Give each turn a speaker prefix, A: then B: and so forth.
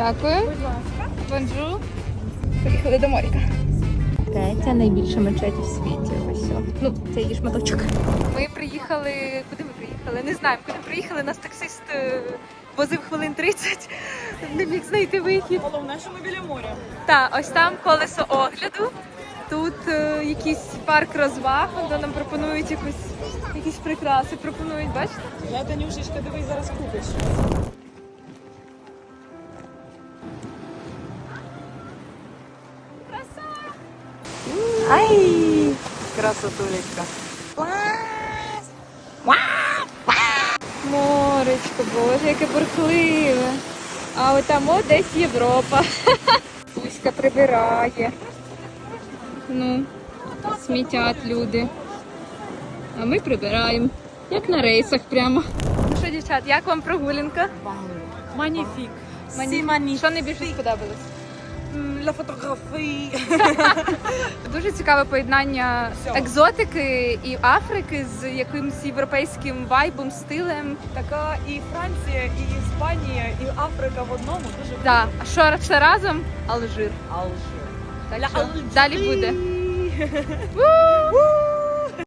A: Дякую. Будь Бонжу. Поїхали до моріка. Третя найбільша мечеть у світі. Ось. Ну, це її шматочок. Ми приїхали. Куди ми приїхали? Не знаємо, куди приїхали. Нас таксист е, возив хвилин 30. Не міг знайти вихід.
B: Головне, що ми біля моря.
A: Так, ось там колесо огляду. Тут е, якийсь парк розваг, де нам пропонують якусь, якісь прикраси. Пропонують, бачите?
B: Я Танюшечка, дивись, зараз купиш. Ай! Красотулечка.
A: Моречко, боже, яке бурхливе. А от там от десь Європа. Пуська прибирає. Ну, смітять люди. А ми прибираємо. Як на рейсах прямо. Ну що, дівчат, як вам прогулянка?
B: Маніфік.
A: Мені... Що найбільше сподобалось?
B: Ля фотографії.
A: Цікаве поєднання екзотики і Африки з якимось європейським вайбом, стилем.
B: Така і Франція, і Іспанія, і Африка в одному дуже
A: Да. А що все разом? Алжир.
B: Алжир.
A: Так що
B: Алжир.
A: далі буде.
B: Ву!